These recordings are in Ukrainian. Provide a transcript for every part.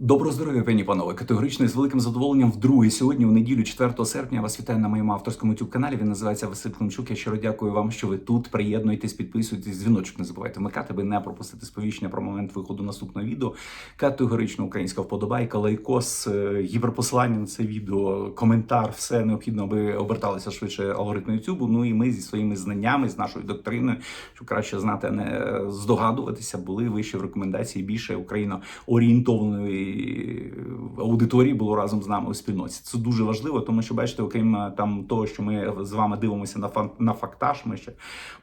Доброго здоров'я, пані панове. Категорично з великим задоволенням вдруге сьогодні, у неділю, 4 серпня, я вас вітаю на моєму авторському youtube каналі. Він називається Василь Климчук. Я щиро дякую вам, що ви тут. Приєднуйтесь, підписуйтесь, дзвіночок не забувайте вмикати, аби не пропустити сповіщення про момент виходу наступного відео. Категорично українська вподобайка, лайкос, е, гіперпосилання на це відео, коментар, все необхідно, аби оберталися швидше алгоритми YouTube. Ну і ми зі своїми знаннями, з нашою доктриною, щоб краще знати, а не здогадуватися, були вище в рекомендації більше Україна орієнтованої аудиторії було разом з нами у спільноті. Це дуже важливо, тому що бачите, окрім е, там того, що ми з вами дивимося на фан на фактаж, ми ще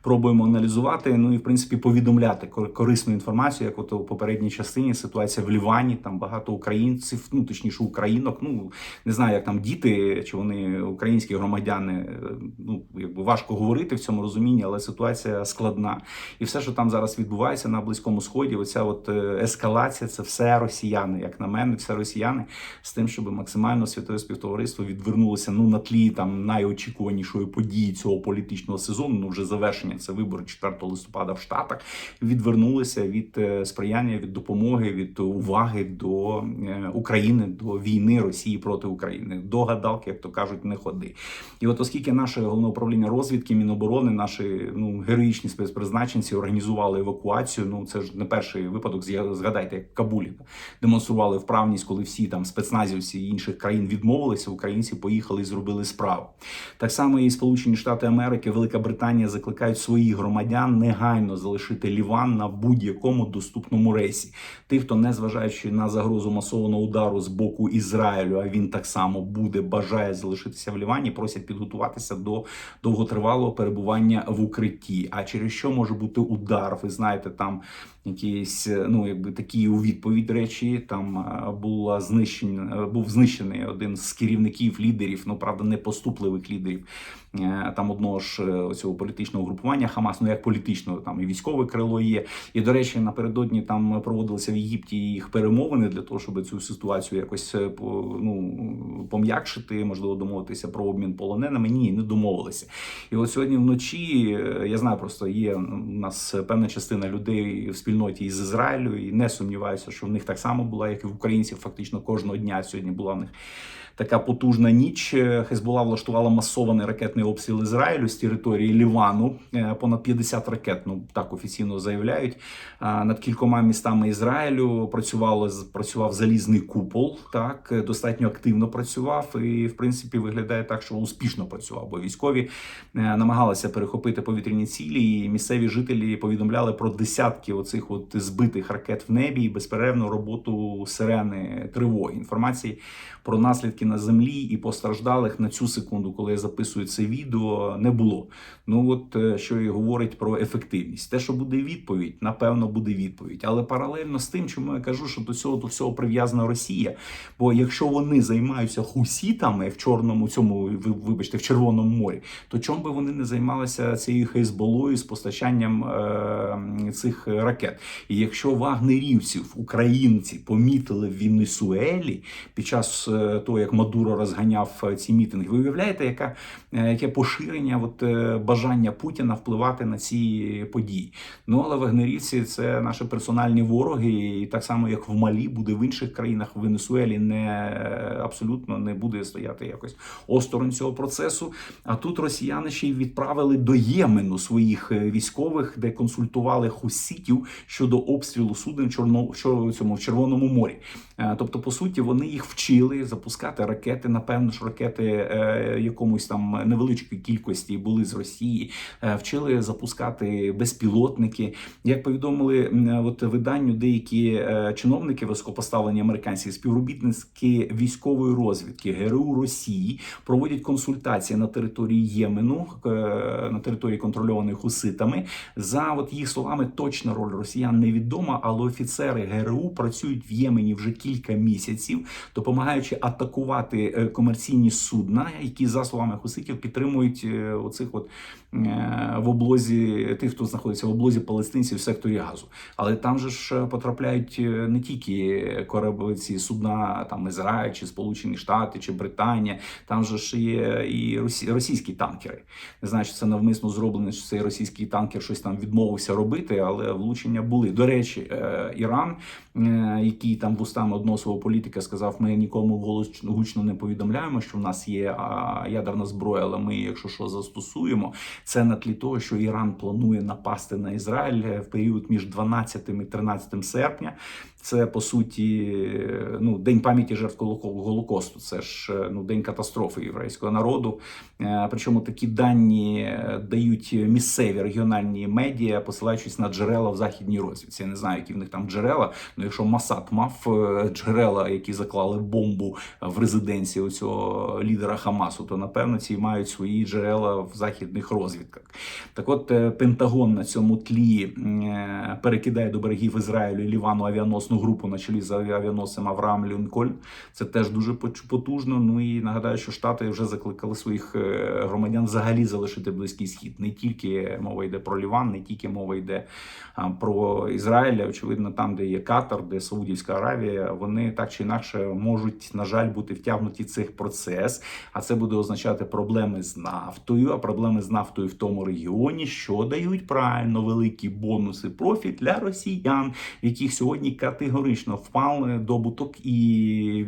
пробуємо аналізувати. Ну і в принципі повідомляти корисну інформацію, як от у попередній частині ситуація в Лівані. Там багато українців, ну точніше українок. Ну не знаю, як там діти чи вони українські громадяни. е, Ну якби важко говорити в цьому розумінні, але ситуація складна. І все, що там зараз відбувається на близькому сході, оця от е, ескалація, це все росіяни, як на мене, все росіяни з тим, щоб максимально світове співтовариство відвернулося ну на тлі там найочікуванішої події цього політичного сезону. Ну вже завершення це вибори 4 листопада в Штатах. Відвернулися від е, сприяння, від допомоги, від уваги до е, України, до війни Росії проти України. До гадалки, як то кажуть, не ходи. І от оскільки наше головне управління розвідки, Міноборони, наші ну героїчні спецпризначенці організували евакуацію. Ну це ж не перший випадок. Згадайте, як Кабулі демонстрували вправність, коли всі там спецназівці інших країн відмовилися. Українці поїхали і зробили справу. Так само і Сполучені Штати Америки, Велика Британія закликають своїх громадян негайно залишити Ліван на будь-якому доступному рейсі. Тих, хто не зважаючи на загрозу масованого удару з боку Ізраїлю, а він так само буде бажає залишитися в Лівані, просять підготуватися до довготривалого перебування в укритті. А через що може бути удар? Ви знаєте, там якісь ну якби такі у відповідь речі. Там була знищена, був знищений один з керівників лідерів, ну правда, не поступливих лідерів. Е, Там одного ж е, цього політичного групування Хамас, ну як політичного, там і військове крило є. І до речі, напередодні там проводилися в Єгипті їх перемовини для того, щоб цю ситуацію якось е, ну пом'якшити, можливо, домовитися про обмін полоненими. Ні, не домовилися. І от сьогодні вночі я знаю, просто є у нас певна частина людей в спільноті із Ізраїлю, і не сумніваюся, що в них так само була, як і в українців. Фактично кожного дня сьогодні була в них. Така потужна ніч Е, Хезбула влаштувала масований ракетний обстріл Ізраїлю з території Лівану. Е, Понад 50 ракет, ну так офіційно заявляють. Над кількома містами Ізраїлю працювало працював залізний купол. Так е, достатньо активно працював, і в принципі виглядає так, що успішно працював. Бо військові намагалися перехопити повітряні цілі, і місцеві жителі повідомляли про десятки оцих от збитих ракет в небі і безперервну роботу сирени тривоги. Інформації про наслідки на землі і постраждалих на цю секунду, коли я записую це відео, не було. Ну от е, що і говорить про ефективність. Те, що буде відповідь, напевно, буде відповідь. Але паралельно з тим, чому я кажу, що до цього до всього прив'язана Росія. Бо якщо вони займаються хусітами в чорному цьому, вибачте, в Червоному морі, то чому би вони не займалися цією хейзболою з постачанням е, цих ракет? І якщо вагнерівців українці помітили в Венесуелі під час е, того, як Мадуро розганяв е, ці мітинги, ви уявляєте, яка, е, яке поширення от, е, бажання Путіна впливати на ці події? Ну але вагнерівці це наші персональні вороги, і так само як в Малі буде в інших країнах в Венесуелі, не абсолютно не буде стояти якось осторонь цього процесу. А тут росіяни ще й відправили до Ємену своїх військових, де консультували хуситів щодо обстрілу суден в Чорно цьому в Червоному морі. Тобто, по суті, вони їх вчили запускати ракети. Напевно ж, ракети е, якомусь там невеличкої кількості були з Росії, е, вчили запускати безпілотники. Як повідомили м, от виданню деякі е, чиновники високопоставлені американські співробітники військової розвідки ГРУ Росії проводять консультації на території Ємену, е, на території контрольованої хуситами. За от їх словами, точна роль росіян невідома, але офіцери ГРУ працюють в Ємені вже кілька місяців, допомагаючи атакувати буксувати е, комерційні судна, які за словами хуситів підтримують е, оцих от е, в облозі тих, хто знаходиться в облозі палестинців в секторі газу. Але там же ж потрапляють не тільки кораблі, ці судна, там Ізраїль, чи Сполучені Штати, чи Британія. Там же ж є і російські танкери. Не знаю, чи це навмисно зроблено, що цей російський танкер щось там відмовився робити, але влучення були. До речі, Іран, який там вустами одного свого політика сказав, ми нікому голос гучно не повідомляємо, що в нас є ядерна зброя, але ми, якщо що, застосуємо. Це на тлі того, що Іран планує напасти на Ізраїль е, в період між 12 і 13 серпня. Це по суті ну день пам'яті жертв Голокосту. Це ж е, ну день катастрофи єврейського народу. Е, Причому такі дані е, дають місцеві регіональні медіа, посилаючись на джерела в західній розвідці. Я не знаю, які в них там джерела. Ну якщо Масад мав джерела, які заклали бомбу в резиденції у цього лідера Хамасу, то напевно ці мають свої джерела в західних розвідках. Так от Пентагон на цьому тлі перекидає до берегів Ізраїлю і Лівану авіаносну групу на чолі з авіаносцем Авраам Лінкольн. Це теж дуже потужно. Ну і нагадаю, що Штати вже закликали своїх е, громадян взагалі залишити близький схід. Не тільки мова йде про Ліван, не тільки мова йде про Ізраїль. Очевидно, там, де є Катар, де Саудівська Аравія, вони так чи інакше можуть, на жаль, бути втягнуті в цей процес. А це буде означати проблеми з нафтою. А проблеми з нафтою в тому регіоні, що дають правильно великі бонуси профіт для росіян, в яких сьогодні категорично впав добуток і,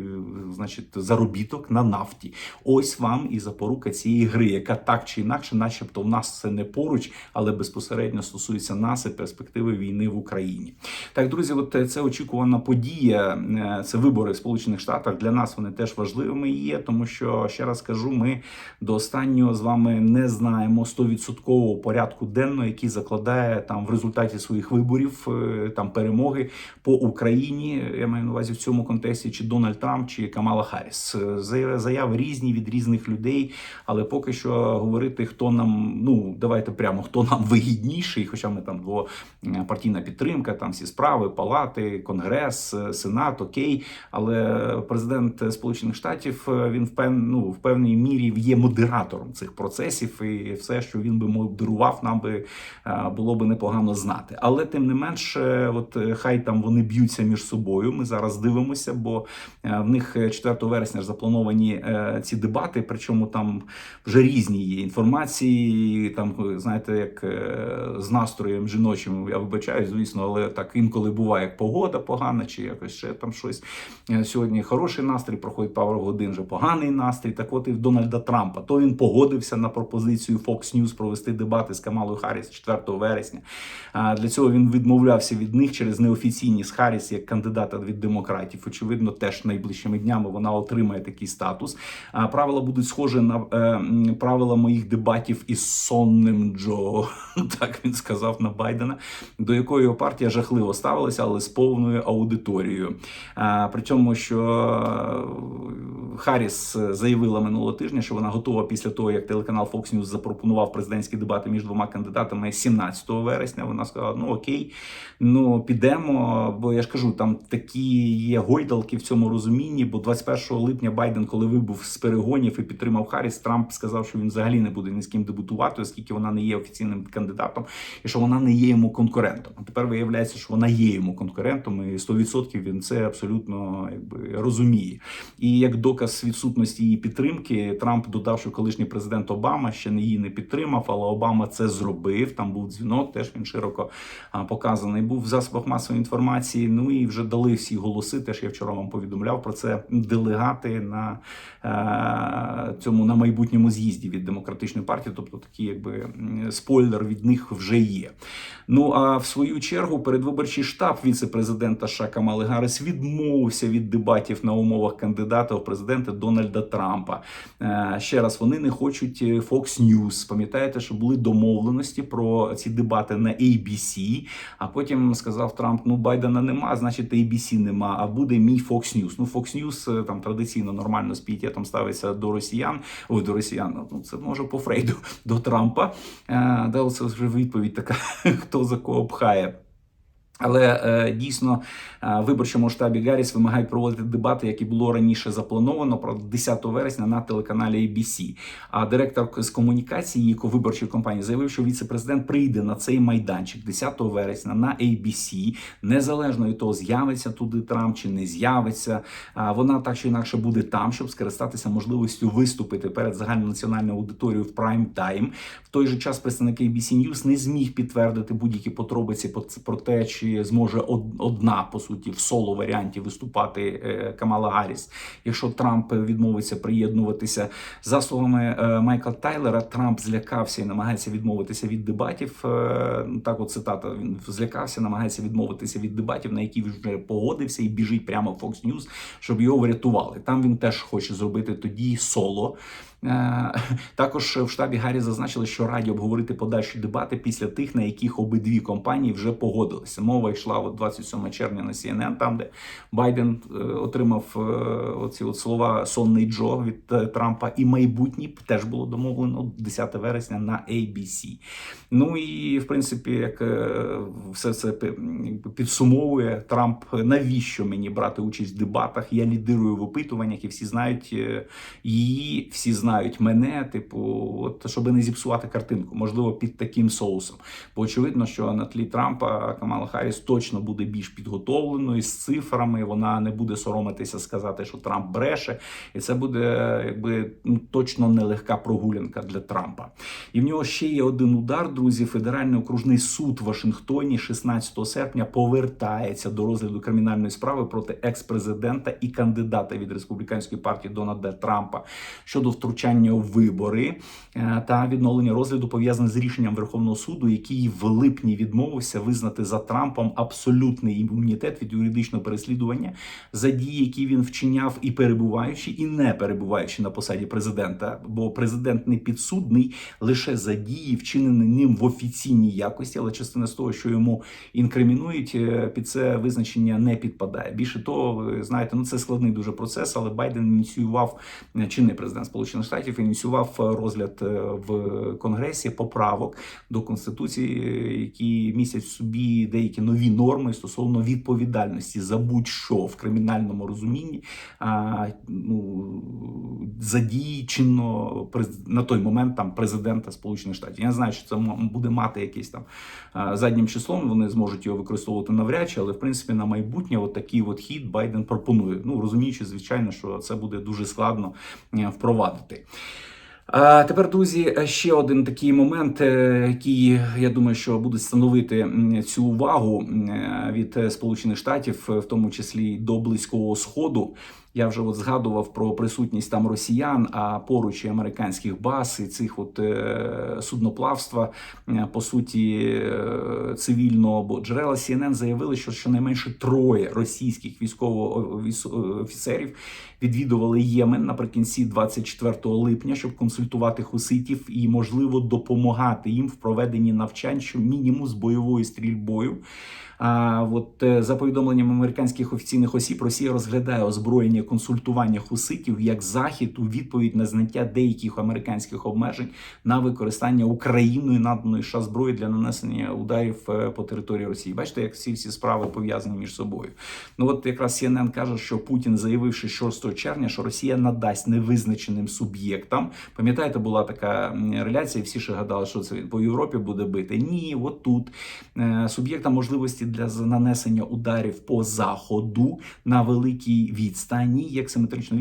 значить, заробіток на нафті. Ось вам і запорука цієї гри, яка так чи інакше, начебто, в нас це не поруч, але безпосередньо стосується нас і перспективи війни в Україні. Так, друзі, от е, це очікувана подія. е, Це вибори в Сполучених Штатах. Для нас вони теж важливими є, тому що ще раз кажу, ми до останнього з вами не знаємо стовідсоткового порядку денного, який закладає там в результаті своїх виборів е, там перемоги по Україні. Я маю на увазі в цьому контексті, чи Дональд Трамп, чи Камала Харріс. Е, заяви- різні від різних людей, але поки що говорити, хто нам, ну давайте прямо хто нам вигідніший, хоча ми там двопартійна підтримка, там всі справи, палати, конгрес, е, сенат, окей. Але президент Сполучених Штатів е, він в пев, ну, в певній мірі є модератором цих процесів, і все, що він би модерував, нам би е, було би непогано знати. Але тим не менш, е, от е, хай там вони б'ються між собою. Ми зараз дивимося, бо е, в них е, 4 вересня ж заплановані е, ці дебати, причому там вже різні є інформації. Там е, знаєте, як е, з настроєм жіночим, я вибачаюсь, звісно, але так інколи буває, як погода погана, чи якось ще там щось. Е, Сьогодні хороший настрій, проходить пару годин, вже поганий настрій. Так от і в Дональда Трампа. То він погодився на пропозицію Fox News провести дебати з Камалою Харріс 4 вересня. Для цього він відмовлявся від них через неофіційність Харріс як кандидата від демократів. Очевидно, теж найближчими днями вона отримає такий статус. А правила будуть схожі на правила моїх дебатів із сонним Джо. Так він сказав на Байдена, до якої його партія жахливо ставилася, але з повною аудиторією. При цьому, що Харріс заявила минулого тижня, що вона готова після того, як телеканал Fox News запропонував президентські дебати між двома кандидатами 17 вересня. Вона сказала: ну окей, ну підемо. Бо я ж кажу, там такі є гойдалки в цьому розумінні. Бо 21 липня Байден, коли вибув з перегонів і підтримав Харріс, Трамп сказав, що він взагалі не буде ні з ким дебутувати, оскільки вона не є офіційним кандидатом, і що вона не є йому конкурентом. А тепер виявляється, що вона є йому конкурентом, і 100% він це абсолютно якби розуміє. І як доказ відсутності її підтримки, Трамп додав, що колишній президент Обама ще не її не підтримав, але Обама це зробив. Там був дзвінок, теж він широко показаний був в засобах масової інформації. Ну і вже дали всі голоси. Теж я вчора вам повідомляв про це. Делегати на е, цьому на майбутньому з'їзді від демократичної партії, тобто такий, якби спойлер від них вже є. Ну а в свою чергу передвиборчий штаб віце-президента США Камали відмовився від дебатів на умовах кандидата в президенти Дональда Трампа. Е, ще раз вони не хочуть е, Fox News. Пам'ятаєте, що були домовленості про ці дебати на ABC, А потім сказав Трамп: ну Байдена нема, значить ABC нема. А буде мій Fox News. Ну Fox News е, там традиційно нормально з пієтом ставиться до росіян. Ой, до росіян. Ну це може по Фрейду до Трампа. Е, да, це вже відповідь така, хто за кого пхає. Але е, дійсно е, в виборчому штабі Гарріс вимагають проводити дебати, як і було раніше заплановано, про 10 вересня на телеканалі ABC. А директор з комунікації виборчої компанії заявив, що віце-президент прийде на цей майданчик 10 вересня на ABC, незалежно від того, з'явиться туди Трамп чи не з'явиться. Вона так чи інакше буде там, щоб скористатися можливістю виступити перед загальнонаціональною аудиторією в прайм тайм. В той же час представник ABC News не зміг підтвердити будь-які подробиці про те, чи зможе одна по суті в соло варіанті виступати е, Камала Гарріс, якщо Трамп відмовиться приєднуватися за словами е, Майкла Тайлера, Трамп злякався і намагається відмовитися від дебатів. Е, так, от цитата він злякався, намагається відмовитися від дебатів, на які вже погодився, і біжить прямо в Fox News, щоб його врятували. Там він теж хоче зробити тоді соло. Е, також в штабі Гаррі зазначили, що раді обговорити подальші дебати після тих, на яких обидві компанії вже погодилися. Мова йшла от 27 червня на CNN, там де Байден е, отримав е, оці от слова сонний Джо від Трампа, і майбутнє теж було домовлено 10 вересня на ABC. Ну і в принципі, як все це підсумовує Трамп, навіщо мені брати участь в дебатах? Я лідирую в опитуваннях, і всі знають її, всі знають знають мене, типу, от щоб не зіпсувати картинку, можливо, під таким соусом. Бо очевидно, що на тлі Трампа Камала Харріс точно буде більш підготовленою з цифрами. Вона не буде соромитися сказати, що Трамп бреше, і це буде якби ну, точно нелегка прогулянка для Трампа. І в нього ще є один удар. Друзі, федеральний окружний суд в Вашингтоні 16 серпня повертається до розгляду кримінальної справи проти екс-президента і кандидата від республіканської партії Дональда Трампа щодо втручання втручання у вибори е, та відновлення розгляду пов'язане з рішенням Верховного суду, який в липні відмовився визнати за Трампом абсолютний імунітет від юридичного переслідування за дії, які він вчиняв і перебуваючи, і не перебуваючи на посаді президента. Бо президент не підсудний лише за дії, вчинені ним в офіційній якості, але частина з того, що йому інкримінують, е, під це визначення не підпадає. Більше того, знаєте, ну це складний дуже процес, але Байден ініціював е, чинний президент Сполучених Штатів ініціював е, розгляд е, в Конгресі поправок до конституції, які містять в собі деякі нові норми стосовно відповідальності за будь-що в кримінальному розумінні а, ну, за чинно на той момент там президента Сполучених Штатів. Я знаю, що це буде мати якийсь там заднім числом. Вони зможуть його використовувати навряд чи, але в принципі на майбутнє от такий от хід Байден пропонує. Ну розуміючи, звичайно, що це буде дуже складно е, А тепер, друзі, ще один такий момент, е, який я думаю, що буде становити цю увагу е, від Сполучених Штатів, в тому числі до близького сходу. Я вже от згадував про присутність там росіян, а поруч і американських баз і цих от е, судноплавства е, по суті е, цивільного бо джерела CNN заявили, що щонайменше троє російських військово-офіцерів відвідували Ємен наприкінці 24 липня, щоб консультувати хуситів і можливо допомагати їм в проведенні навчань, що мінімум з бойовою стрільбою. А от за повідомленням американських офіційних осіб, Росія розглядає озброєння консультування хуситів як захід у відповідь на зняття деяких американських обмежень на використання Україною наданої США зброї для нанесення ударів е, по території Росії. Бачите, як всі всі справи пов'язані між собою. Ну от якраз CNN каже, що Путін заявивши 6 червня, що Росія надасть невизначеним суб'єктам. Пам'ятаєте, була така реляція, всі ще гадали, що це по Європі буде бити. Ні, от тут е, суб'єктам можливості для нанесення ударів по заходу на великій відстані, як симетричну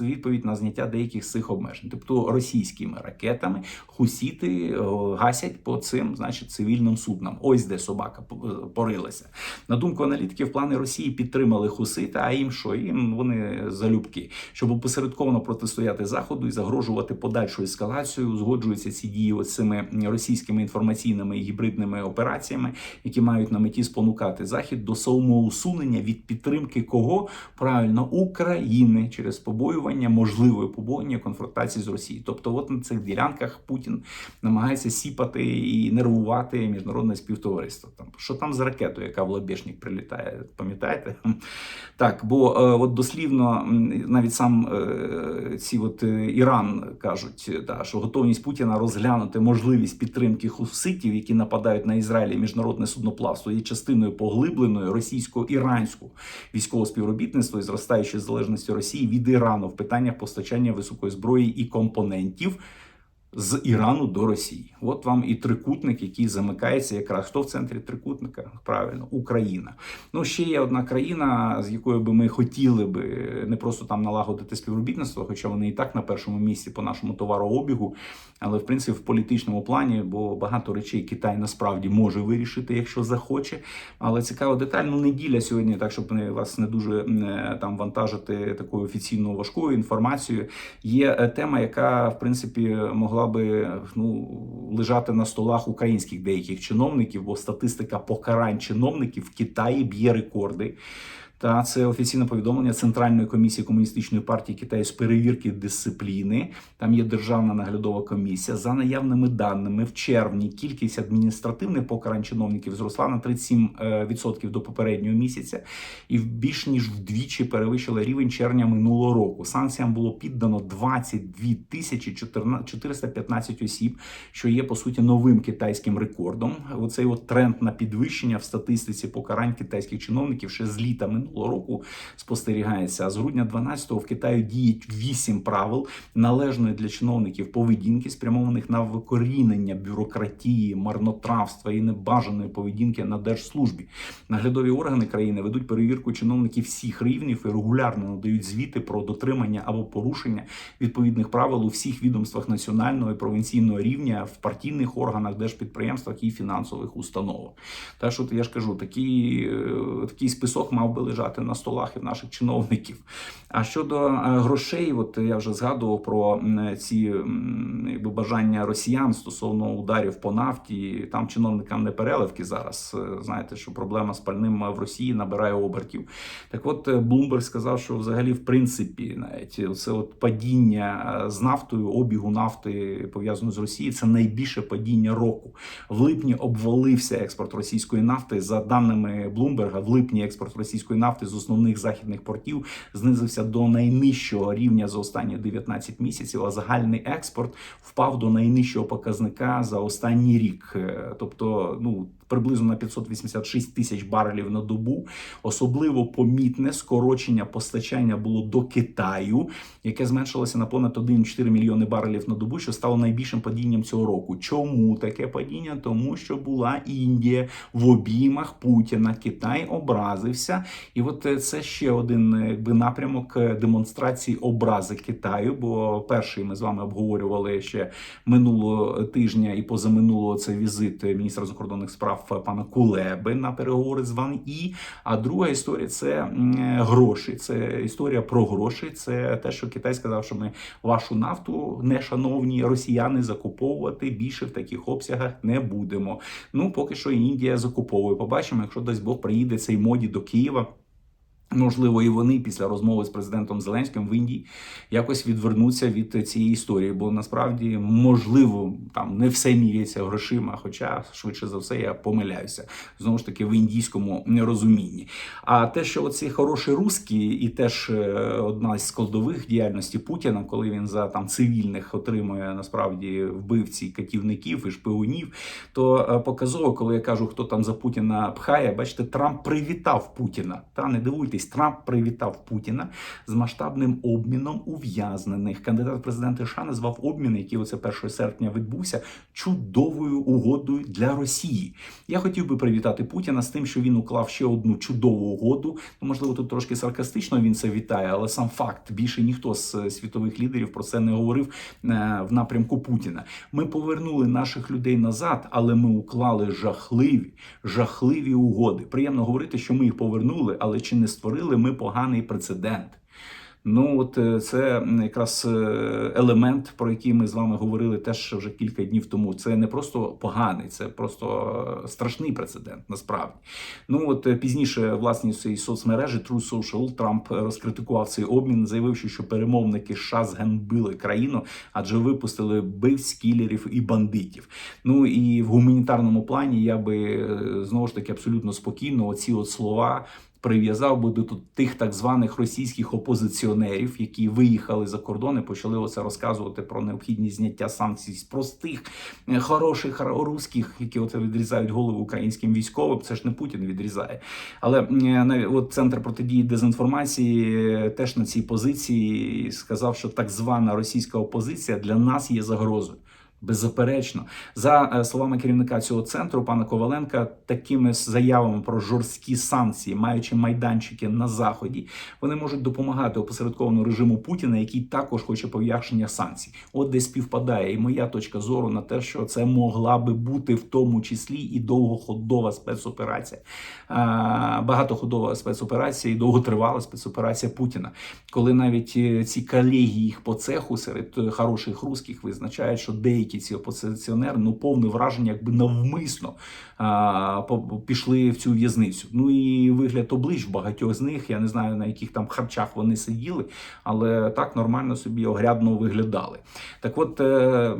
відповідь на зняття деяких цих обмежень, тобто російськими ракетами хусіти гасять по цим, значить, цивільним суднам. Ось де собака порилася. На думку аналітиків, плани Росії підтримали хусити, а їм що їм вони залюбки, щоб опосередковано протистояти заходу і загрожувати подальшу ескалацію. Узгоджуються ці дії цими російськими інформаційними і гібридними операціями, які мають на меті спонукати захід до самоусунення від підтримки кого правильно України. України через побоювання, можливої побоювання конфронтації з Росією. Тобто, от на цих ділянках Путін намагається сіпати і нервувати міжнародне співтовариство. Там що там за ракету, яка в Лобєшник прилітає, пам'ятаєте? Так, бо е, от дослівно навіть сам е, ці от е, Іран кажуть, та що готовність Путіна розглянути можливість підтримки хуситів, які нападають на Ізраїль і міжнародне судноплавство, є частиною поглибленої російсько-іранського військового співробітництва і зростаючої залежності Росії від Ірану в питаннях постачання високої зброї і компонентів. З Ірану до Росії, от вам і трикутник, який замикається, якраз хто в центрі трикутника? Правильно, Україна. Ну ще є одна країна, з якою би ми хотіли би не просто там налагодити співробітництво, хоча вони і так на першому місці по нашому товарообігу, але в принципі в політичному плані, бо багато речей Китай насправді може вирішити, якщо захоче. Але цікава деталь, ну неділя сьогодні, так щоб не вас не дуже е, там вантажити такою офіційною важкою інформацією. Є е, тема, яка в принципі могла би ну лежати на столах українських деяких чиновників, бо статистика покарань чиновників в Китаї б'є рекорди. Та це офіційне повідомлення Центральної комісії комуністичної партії Китаю з перевірки дисципліни. Там є державна наглядова комісія. За наявними даними, в червні кількість адміністративних покарань чиновників зросла на 37% до попереднього місяця, і більш ніж вдвічі перевищила рівень червня минулого року. Санкціям було піддано 22 тисячі 415 осіб, що є по суті новим китайським рекордом. Оцей от тренд на підвищення в статистиці покарань китайських чиновників ще з літа минулого року спостерігається. А з грудня 12-го в Китаї діють вісім правил належної для чиновників поведінки, спрямованих на викорінення бюрократії, марнотравства і небажаної поведінки на держслужбі. Наглядові органи країни ведуть перевірку чиновників всіх рівнів і регулярно надають звіти про дотримання або порушення відповідних правил у всіх відомствах національного і провінційного рівня в партійних органах, держпідприємствах і фінансових установах. Так що я ж кажу, такий, е, такий список мав би лежати на столах і в наших чиновників. А щодо е, грошей, от я вже згадував про ці якби, бажання росіян стосовно ударів по нафті. Там чиновникам не переливки зараз. Е, Знаєте, що проблема з пальним в Росії набирає обертів. Так, от Блумберг сказав, що взагалі, в принципі, навіть це от падіння е, з нафтою, обігу нафти пов'язано з Росією, це найбільше падіння року. В липні обвалився експорт російської нафти. За даними Блумберга, в липні експорт російської нафти з основних західних портів знизився до найнижчого рівня за останні 19 місяців. А загальний експорт впав до найнижчого показника за останній рік. Е, Тобто, ну приблизно на 586 тисяч барелів на добу. Особливо помітне скорочення постачання було до Китаю, яке зменшилося на понад 1,4 мільйони барелів на добу, що стало найбільшим падінням цього року. Чому таке падіння? Тому що була Індія в обіймах Путіна. Китай образився, і от е, це ще один е, якби напрямок е, демонстрації образи Китаю. Бо перший ми з вами обговорювали ще минулого тижня і позаминулого це візит міністра закордонних справ пана Кулеби на переговори з Ван І. А друга історія це гроші. Це історія про гроші. Це те, що Китай сказав, що ми вашу нафту, не шановні росіяни, закуповувати більше в таких обсягах не будемо. Ну поки що Індія закуповує. Побачимо, якщо дасть Бог приїде цей моді до Києва. Можливо, і вони після розмови з президентом Зеленським в Індії якось відвернуться від цієї історії, бо насправді можливо там не все міряється грошима, хоча швидше за все я помиляюся знову ж таки в індійському розумінні. А те, що оці хороші русські, і теж е, одна з складових діяльності Путіна, коли він за там цивільних отримує насправді вбивці катівників і шпигунів, то е, показово, коли я кажу, хто там за Путіна пхає, бачите, Трамп привітав Путіна. Та не дивуйтесь, Трамп привітав Путіна з масштабним обміном ув'язнених. Кандидат в президенти США назвав обмін, який оце 1 серпня відбувся, чудовою угодою для Росії. Я хотів би привітати Путіна з тим, що він уклав ще одну чудову угоду. Ну, можливо, тут трошки саркастично він це вітає, але сам факт більше ніхто з е, світових лідерів про це не говорив е, в напрямку Путіна. Ми повернули наших людей назад, але ми уклали жахливі, жахливі угоди. Приємно говорити, що ми їх повернули, але чи не створили ми поганий прецедент? Ну от е, це якраз е, елемент, про який ми з вами говорили теж вже кілька днів тому. Це не просто поганий, це просто е, страшний прецедент. Насправді, ну от пізніше власні цієї соцмережі True Social Трамп розкритикував цей обмін, заявивши, що перемовники США зганьбили країну, адже випустили бивць, кілерів і бандитів. Ну і в гуманітарному плані я би знову ж таки абсолютно спокійно оці от слова. Прив'язав би до тих так званих російських опозиціонерів, які виїхали за кордон і почали оце розказувати про необхідність зняття санкцій з простих, е, хороших русських, які от відрізають голову українським військовим. Це ж не Путін відрізає. Але е, от центр протидії дезінформації е, теж на цій позиції сказав, що так звана російська опозиція для нас є загрозою. Беззаперечно, за е, словами керівника цього центру, пана Коваленка, такими заявами про жорсткі санкції, маючи майданчики на заході, вони можуть допомагати опосередкованому режиму Путіна, який також хоче пов'якшення санкцій. От де співпадає, і моя точка зору на те, що це могла би бути в тому числі і довгоходова спецоперація, багатоходова спецоперація і довготривала спецоперація Путіна, коли навіть е, ці колеги їх по цеху серед е, хороших русських визначають, що деякі ці опозиціонери ну повне враження, якби навмисно а, пішли в цю в'язницю. Ну і вигляд облич багатьох з них. Я не знаю на яких там харчах вони сиділи, але так нормально собі огрядно виглядали. Так, от е,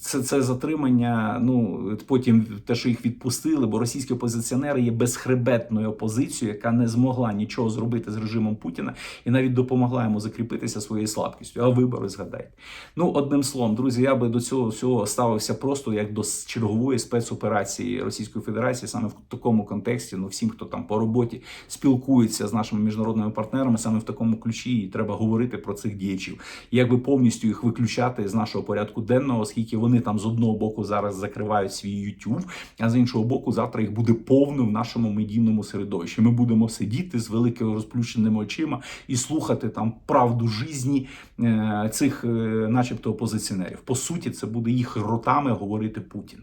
це, це затримання. Ну потім те, що їх відпустили, бо російські опозиціонери є безхребетною опозицією, яка не змогла нічого зробити з режимом Путіна і навіть допомогла йому закріпитися своєю слабкістю. А вибори згадайте. Ну, одним словом, друзі, я би до цього всього ставився просто як до чергової спецоперації Російської Федерації, саме в такому контексті. Ну, всім, хто там по роботі спілкується з нашими міжнародними партнерами, саме в такому ключі, і треба говорити про цих діячів, якби повністю їх виключати з нашого порядку денного, оскільки вони там з одного боку зараз закривають свій YouTube, а з іншого боку, завтра їх буде повно в нашому медійному середовищі. Ми будемо сидіти з великими розплющеними очима і слухати там правду житті е, цих, е, начебто, опозиціонерів. По суті, це буде їх ротами говорити Путін.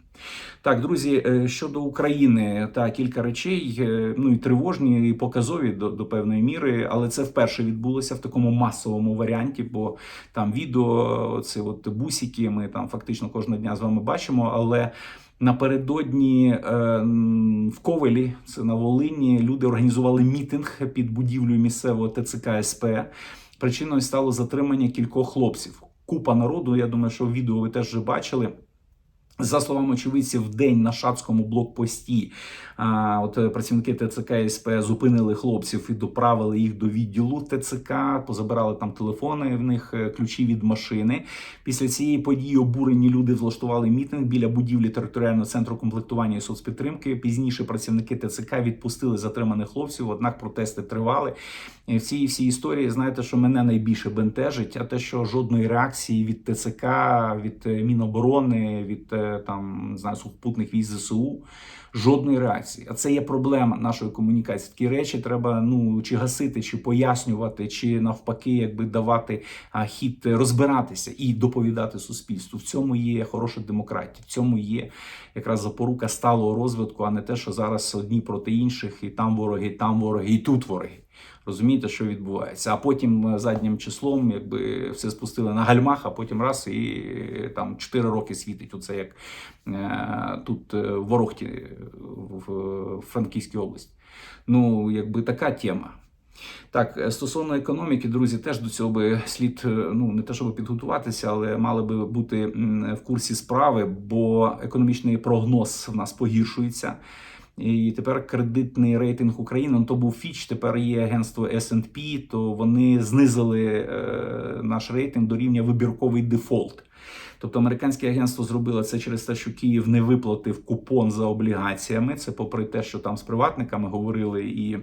Так, друзі, е, щодо України, та кілька речей, е, ну і тривожні, і показові до, до певної міри, але це вперше відбулося в такому масовому варіанті, бо там відео, це от бусики, ми там фактично кожного дня з вами бачимо, але. Напередодні е, в Ковелі, це на Волині, люди організували мітинг під будівлею місцевого ТЦК СП. Причиною стало затримання кількох хлопців. Купа народу. Я думаю, що відео ви теж вже бачили. За словами очевидців, в день на шацькому блокпості а, от е, працівники ТЦК СП зупинили хлопців і доправили їх до відділу ТЦК, позабирали там телефони, в них е, ключі від машини. Після цієї події обурені люди влаштували мітинг біля будівлі територіального центру комплектування і соцпідтримки. Пізніше працівники ТЦК відпустили затриманих хлопців. Однак протести тривали. І в цій всій історії знаєте, що мене найбільше бентежить, а те, що жодної реакції від ТЦК, від е, Міноборони, від там не знаю, сухопутних військ ЗСУ. Жодної реакції, а це є проблема нашої комунікації. Такі речі треба ну чи гасити, чи пояснювати, чи навпаки, якби давати а, хід розбиратися і доповідати суспільству. В цьому є хороша демократія, в цьому є якраз запорука сталого розвитку, а не те, що зараз одні проти інших, і там вороги, і там вороги, і тут вороги. Розумієте, що відбувається, а потім е, заднім числом, якби все спустили на гальмах, а потім раз і там 4 роки світить. Оце як е, тут е, в Ворохті е, в, Франківській області. Ну, якби така тема. Так, стосовно економіки, друзі, теж до цього би слід ну не те, щоб підготуватися, але мали би бути в курсі справи, бо економічний прогноз в нас погіршується. І тепер кредитний рейтинг України, ну то був Фіч, тепер є агентство S&P, то вони знизили е, наш рейтинг до рівня вибірковий дефолт. Тобто американське агентство зробило це через те, що Київ не виплатив купон за облігаціями. Це попри те, що там з приватниками говорили і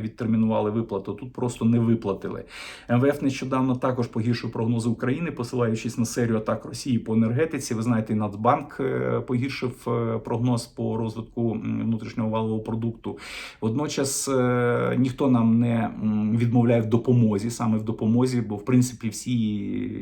відтермінували виплату. Тут просто не виплатили. МВФ нещодавно також погіршив прогнози України, посилаючись на серію атак Росії по енергетиці. Ви знаєте, Нацбанк е, погіршив е, прогноз по розвитку внутрішнього валового продукту. Водночас е, ніхто нам не відмовляє в допомозі, саме в допомозі, бо в принципі всі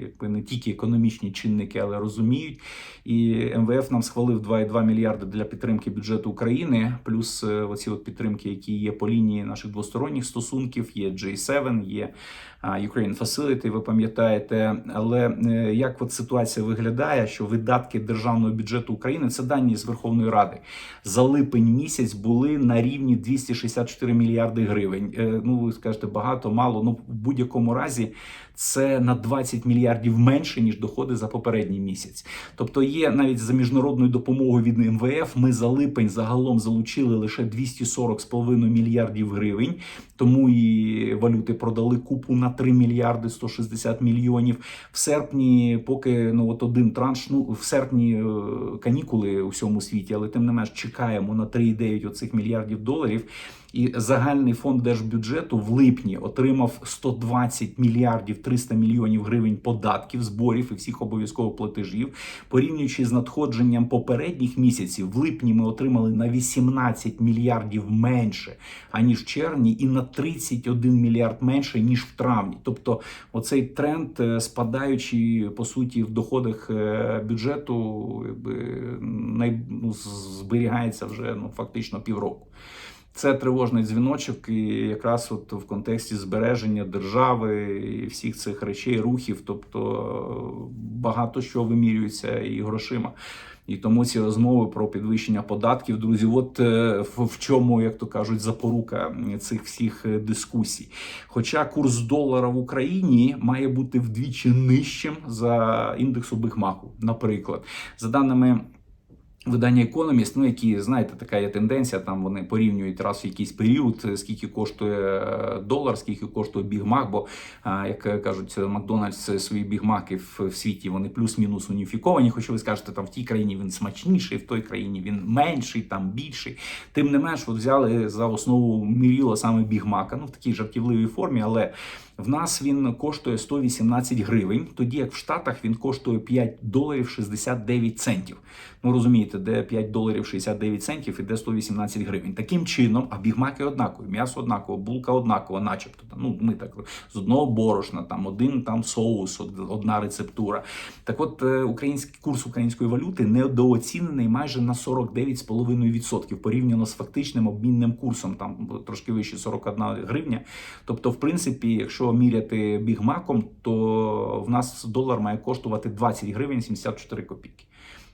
якби не тільки економічні чинники, чинники, але розуміють. І МВФ нам схвалив 2,2 мільярди для підтримки бюджету України, плюс е, оці от підтримки, які є по лінії наших двосторонніх стосунків. Є G7, є Ukraine Facility, ви пам'ятаєте. Але е, як от ситуація виглядає, що видатки державного бюджету України це дані з Верховної Ради за липень місяць були на рівні 264 мільярди гривень. Е, Ну ви скажете багато, мало. Ну в будь-якому разі це на 20 мільярдів менше ніж доходи за попередній місяць. Тобто, є навіть за міжнародною допомогою від МВФ. Ми за липень загалом залучили лише 240,5 мільярдів гривень. Тому і валюти продали купу на 3 мільярди 160 мільйонів. В серпні, поки ну от один транш, ну в серпні е, канікули у всьому світі, але тим не менш чекаємо на 3,9 оцих мільярдів доларів. І загальний фонд держбюджету в липні отримав 120 мільярдів 300 мільйонів гривень податків, зборів і всіх обов'язкових платежів. Порівнюючи з надходженням попередніх місяців, в липні ми отримали на 18 мільярдів менше аніж в червні, і на 31 мільярд менше ніж в травні. Тобто, оцей тренд е, спадаючий по суті в доходах е, бюджету, якби ну, зберігається вже ну фактично півроку. Це тривожний дзвіночок, і якраз от в контексті збереження держави і всіх цих речей, рухів, тобто багато що вимірюється і грошима. І тому ці розмови про підвищення податків, друзі, от е, в, чому, як то кажуть, запорука цих всіх е, дискусій. Хоча курс долара в Україні має бути вдвічі нижчим за індексу Бигмаку, наприклад, за даними. Видання Economist, ну які знаєте, така є тенденція. Там вони порівнюють раз в якийсь період, скільки коштує е, долар, скільки коштує бігмак. Бо як кажуть, Макдональдс свої бігмаки в світі вони плюс-мінус уніфіковані. Хоча ви скажете, там в тій країні він смачніший, в той країні він менший, там більший. Тим не менш, от взяли за основу міріло саме бігмака. Ну в такій жартівливій формі, але. В нас він коштує 118 гривень, тоді як в Штатах він коштує 5 доларів 69 центів. Ну розумієте, де 5 доларів 69 центів і де 118 гривень. Таким чином, а бігмаки однакові, м'ясо однаково, булка однакова, начебто. Ну ми так з одного борошна, там один там соус, одна рецептура. Так, от е, український курс української валюти недооцінений майже на 49,5% порівняно з фактичним обмінним курсом, там трошки вище 41 гривня. Тобто, в принципі, якщо міряти бігмаком, то в нас долар має коштувати 20 гривень 74 копійки.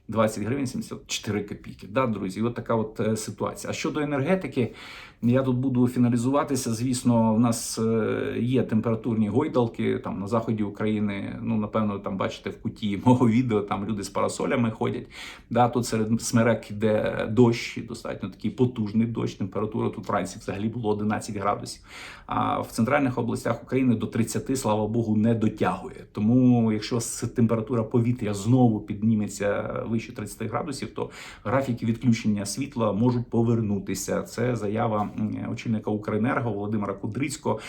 20 гривень 74 копійки. Да, друзі, от така от е, ситуація. А щодо енергетики, я тут буду фіналізуватися. Звісно, в нас е, є температурні гойдалки там на заході України. Ну, напевно, там бачите в куті мого відео, там люди з парасолями ходять. Да, Тут серед смерек йде дощ, достатньо такий потужний дощ. Температура тут вранці взагалі було 11 градусів. А в центральних областях України до 30, слава Богу, не дотягує. Тому, якщо температура повітря знову підніметься вище 30 градусів, то графіки відключення світла можуть повернутися. Це заява очільника Укренерго Володимира Кудрицького.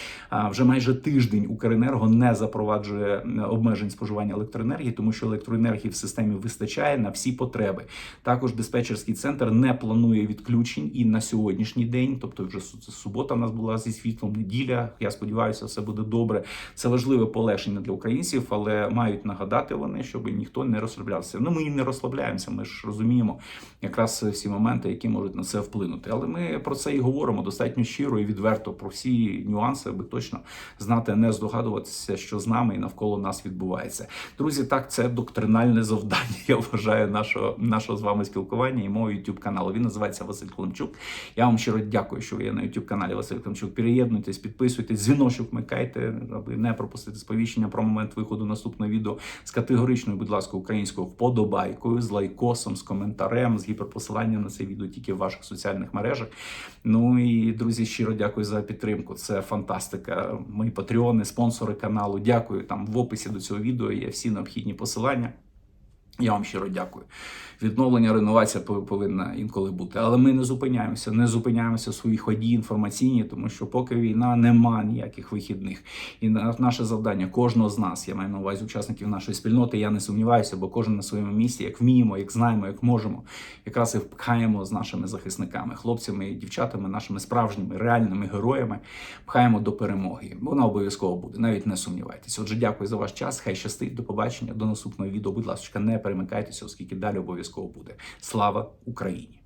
Вже майже тиждень Укренерго не запроваджує обмежень споживання електроенергії, тому що електроенергії в системі вистачає на всі потреби. Також диспетчерський центр не планує відключень і на сьогоднішній день, тобто вже субота, в нас була зі світлом, неділя. Я сподіваюся, все буде добре. Це важливе полегшення для українців, але мають нагадати вони, щоб ніхто не розслаблявся. Ну ми і не розслабляємося. Ми ж розуміємо якраз всі моменти, які можуть на це вплинути. Але ми про це і говоримо говоримо достатньо щиро і відверто про всі нюанси, аби точно знати, не здогадуватися, що з нами і навколо нас відбувається. Друзі, так це доктринальне завдання. Я вважаю нашого нашого з вами спілкування і мого youtube каналу. Він називається Василь Климчук. Я вам щиро дякую, що ви є на youtube каналі Василь Климчук. Переєднуйтесь, підписуйтесь, дзвіночок вмикайте, аби не пропустити сповіщення про момент виходу наступного відео з категоричною, будь ласка, українською вподобайкою, з лайкосом, з коментарем, з гіперпосиланням на це відео тільки в ваших соціальних мережах. Ну і друзі, щиро дякую за підтримку. Це фантастика. Мої патреони, спонсори каналу. Дякую. Там в описі до цього відео є всі необхідні посилання. Я вам щиро дякую. Відновлення, реновація повинна інколи бути. Але ми не зупиняємося, не зупиняємося в своїй ході інформаційній, тому що поки війна нема ніяких вихідних. І наше завдання кожного з нас, я маю на увазі учасників нашої спільноти. Я не сумніваюся, бо кожен на своєму місці, як вміємо, як знаємо, як можемо, якраз і впхаємо з нашими захисниками, хлопцями і дівчатами, нашими справжніми реальними героями, пхаємо до перемоги. Вона обов'язково буде, навіть не сумнівайтеся. Отже, дякую за ваш час. Хай щастить. До побачення. До наступного відео. Будь ласка, не перемикайтеся, оскільки далі обов'язково буде. Слава Україні!